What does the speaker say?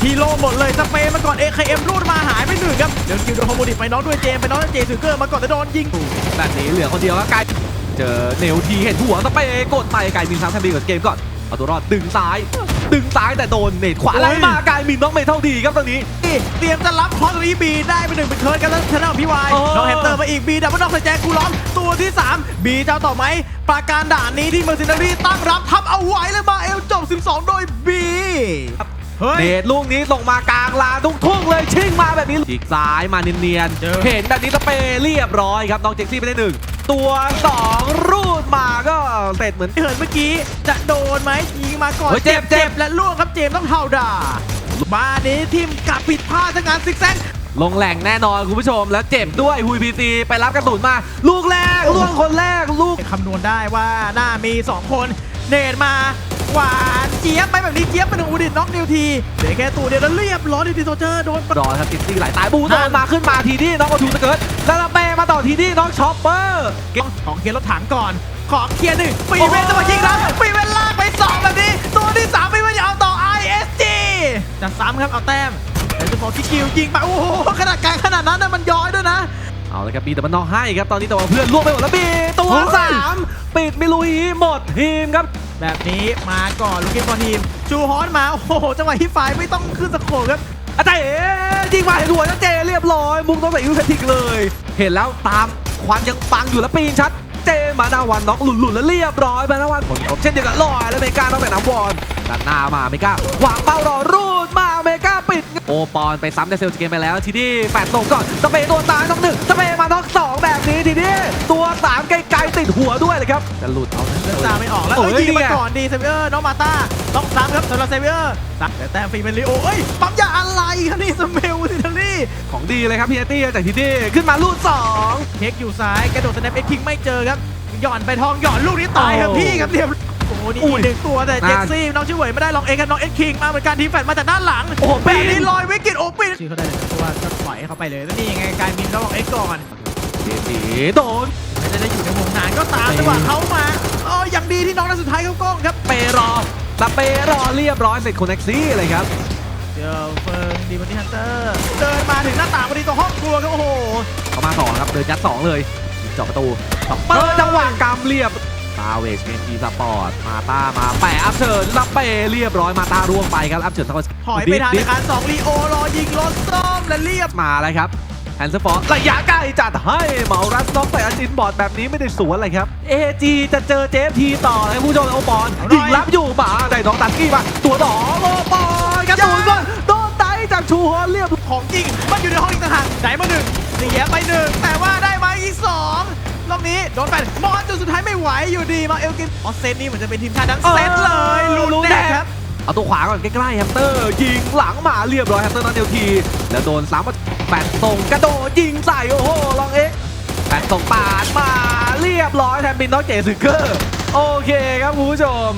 เป็นที่โล่งหมดเลยสเปรย์มาก่อน AKM รูดมาหายไปหนึ่งครับเดี๋ยวคิวโดนโฮโมดิไปน้องด้วยเจมไปน้องเจสือเกอร์มาก่อนแต่โดนยิงแบบนี้เหลือคนเดียวก็ไกลเจอเนวทีเห็นหัวสเปย์กดไปไกลมินซ้ำแทนบีกับเกมก่อนเอาตัวรอดดึงซ้ายดึงซ้ายแต่โดนเนตขวาโอ้ยไล่มาไกลมินต้องไม่เท่าดีครับตอนนี้นี่เตรียมจะรับคอร์สนี้บีได้ไปหนึ่งเป็นเคิร์ดกันแล้วชนะของพี่วายเออน้องแฮมสเตอร์มาอีกบีดับเบิลน็อกใส่แจงกูร้องตัวที่ 3 บีเจ้าต่อไหมปราการด่านนี้ที่เมอร์ซินารีตั้งรับทับเอาไว้แล้วมาเอลจบ 12 โดยบี เฮ้ยเนตลูกนี้ส่งมากลางลานทุ่งๆเลยชิ่งมาแบบนี้ฉีกซ้ายมาเนียนเจอๆเห็นแบบนี้สเปย์เรียบร้อยครับน้องเจ็กซี่ไปได้หนึ่งตัวสองรูดมาก็เสร็จเหมือนเหินเมื่อกี้ จะโดนไหมยิงมาก่อนเฮ้ยเจ็บเจ็บและล่วงครับเจมส์ต้องเท่าด่ามานี้ทีมกลับผิดพลาดจากงานซิกแซกลงแหล่งแน่นอนคุณผู้ชมแล้วเจ็บด้วยฮุยพีซีไปรับกระสุนมา ลูกแรกลูกคนแรกลูกคำนวณได้ว่าหน้ามี 2 คนเนตมาหวานเจี๊ยบไปแบบนี้เจี๊ยบเป็นอูดิตน็อกนิวทีเหลือแค่ตัวเดียวแล้วเรียบร้อยดิวทีโซเจอร์โดนปะรอครับติดซี่ไหลตายบูโดนมาขึ้นมาทีนี่น้องกระทูสเกิร์ตแล้วเราเปมาต่อทีนี่น้องช็อปเปอร์ของเคลียร์รถถังก่อนของเคลียร์หนึ่งปีเวนจะมายิงแล้วปีเวนลากไปสองแบบนี้ตัวที่สามปีเวนจะเอาต่อ ISG จะซ้ำครับเอาแต้มเดี๋ยวจะบอกที่คิวยิงไปโอ้โหขนาดกลางขนาดนั้นน่ะมันย้อยด้วยนะเอาเลยครับบีแต่มันนอกให้ครับตอนนี้แต่ว่าเพื่อนล่วงไปหมดแล้วบีตัวเฮ้ยสามปิดมิลุยหมดทีมครับ แบบนี้มาก่อนลูกกินบอลทีมชูฮอนมา โอ้โห จังหวะที่ไฟไม่ต้องขึ้นสโคปครับอาจารย์เอ๋ยิงมาเห็นหัวนะเจเรียบร้อย มุมต้องใส่ยูเฟติกเลย เห็นแล้วตามควันยังปังอยู่แล้วปีนชัด เจมาดาวันน็อกหลุดๆแล้วเรียบร้อยมาดาวันผลเช่นเดียวกันลอยแล้วเมกาต้องแต่น้ำวอนด้านหน้ามาเมกาวางเป้ารอรูดมาเมกาปิด โอปอนไปซ้ำในเซลสเกมไปแล้วทีนี้แปดส่งก่อนสเปย์ตัวตายต้องหนึ่งสเปย์มาน็อกสองแบบนี้ทีนี้ตัวสามไกล ดหัวด้วยเลยครับจะหลุดเอานะเลือกตามไม่ออกแล้วโอ้เอ้ยยยิงนี่มาไงก่อนดีเซเวียร์น้องมาต้าต้องซ้ำครับสำหรับเซเวียร์ซ้ำแต่แต้มฟรีเป็นลิโอเอ้ยปั๊มยาอะไรครับนี่สเมลซินารี่ของดีเลยครับพีเอตี้จากทีนี้ขึ้นมาลูดสองเทคอยู่ซ้ายกระโดดสแนปเอ็กคิงไม่เจอครับหย่อนไปทองหย่อนลูกนี้ตายครับโอ้พี่ครับเดียวโอ้โหนี่อุ้อียกหนึ่งตัวแต่น่าเจ็กซี่น้องชื่อเหวยไม่ได้ลองเองครับน้องเอ็กคิงมาเหมือนกันทีมแฟดมาจากด้านหลังโอ้โหแบบนี้ปีนลอยวิกฤตโอปินชื่อเขาได้เลยตัวก็ปล่อยให้เขาไปเลยแล้วนี่ยังไงการมินเขาลองเอ็กก่อนพีเอตี้โดนจะได้อยู่ในวงนานก็ตามจังหวะเขามาเอออย่างดีที่น้องนัดสุดท้ายเขากล้องครับเปรอสเปรอเรียบร้อยเสร็จคอนเน็กซี่เลยครับเจอเฟิร์นดีบันนี่ฮันเตอร์เดินมาถึงหน้าต่างพอดีตัวห้องครัวครับโอ้โหเขามาสองครับเดินยัดสองเลยยิงเจาะประตูสองเปิดจังหวะกำเรียบตาเวชเมนทีสปอร์ตมาต้ามาแปะอัพเชิญรับเปเรียบร้อยมาต้าร่วงไปครับอัพเชิญทั้งหมดถอยไปทางดิในฟการสองลีโอรอยิงรถส้มและเรียบมาแล้วครับ แฮนส์ฟอร์ระยะใกล้จัดให้เหมารัสน็อกไปอาจินบอร์ดแบบนี้ไม่ได้สวนเลยครับ AG จะเจอเจฟทีต่อเลยผู้ชมโอปอนยิงรับอยู่มาได้น้องตันกี้มาตัวดองโอปอนกระสุนก็โดนไตจากชูฮอนเรียบของจริง มันอยู่ในห้องอีกต่างหากไหนมาหนึ่งเสียไปหนึ่งแต่ว่าได้มาอีกสองรอบนี้โดนแปดมอนจนสุดท้ายไม่ไหวอยู่ดีมาเอลกินออสเซนนี่เหมือนจะเป็นทีมชาติทั้งเซตเลยลุ้นแน่ครับเอาตัวขวาก่อนใกล้ๆแฮมสเตอร์ยิงหลังมาเรียบร้อยแฮมสเตอร์นัดเดียวทีแล้วโดนซ้ำมา แปดส่งกระโดดยิงใส่โอ้โหลองเอ็กแปดส่งปาดมาเรียบร้อยแทนบินน้องเจสึเกอร์ โอเคครับคุณผู้ชม